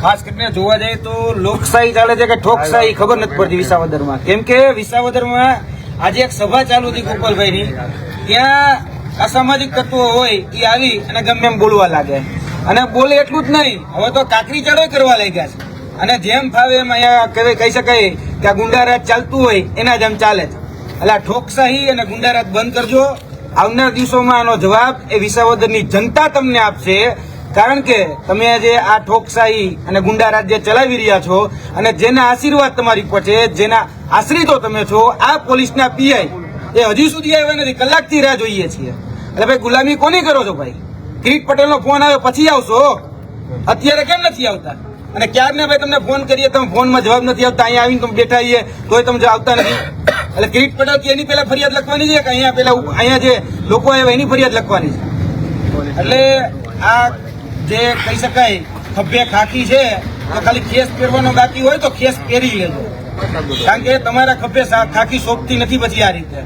ખાસ કરીને જોવા જઈએ તો લોકશાહી ચાલે છે કે ઠોકશાહી ખબર નથી પડતી વિસાવદરમાં? કેમ કે વિસાવદરમાં આજે એક સભા ચાલુ હતી ગોપાલભાઈની. ત્યાં અસામાજિક તત્વો હોય એ આવી અને ગમે એમ બોલવા લાગે. અને બોલે એટલું જ નહીં. હવે તો કાકરી ચડો કરવા લાગ્યા છે. અને જેમ ફાવે એમ અહીંયા કહી શકાય કે આ ગુંડારાજ ચાલતું હોય એના જેમ ચાલે છે. એટલે ઠોકશાહી અને ગુંડારાજ બંધ કરજો. આવનાર દિવસોમાં આનો જવાબ એ વિસાવદરની જનતા તમને આપશે. કારણ કે તમે આજે આ ઠોકશાહી અને ગુંડા રાજ્ય ચલાવી રહ્યા છો અને જેના આશીર્વાદ તમારી ઉપર છે જેના આશ્રિતો તમે છો, આ પોલીસના પીઆઈ, એ હજી સુધી આવ્યા નથી. કલાકથી રાહ જોઈએ છીએ. એટલે ભાઈ, ગુલામી કોની કરો છો ભાઈ? કિરીટ પટેલનો ફોન આવ્યો, પછી આવશો? અત્યારે કેમ નથી આવતા? અને ક્યારને ભાઈ તમને ફોન કરીએ, તમે ફોનમાં જવાબ નથી આવતા અહીંયા આવીને તમે બેઠા છીએ તોય તમે આવતા નથી. એટલે કિરીટ પટેલ કે એની પહેલા ફરિયાદ લખવાની છે કે અહીંયા પેલા અહીંયા જે લોકો આવ્યા એની ફરિયાદ લખવાની છે? એટલે આ જે કહી શકાય ખભે ખાકી છે તો ખાલી ખેસ પહેરવાનો બાકી હોય તો ખેસ પહેરી લેજો. કારણ કે તમારા ખભે ખાકી સોંપતી નથી પછી આ રીતે.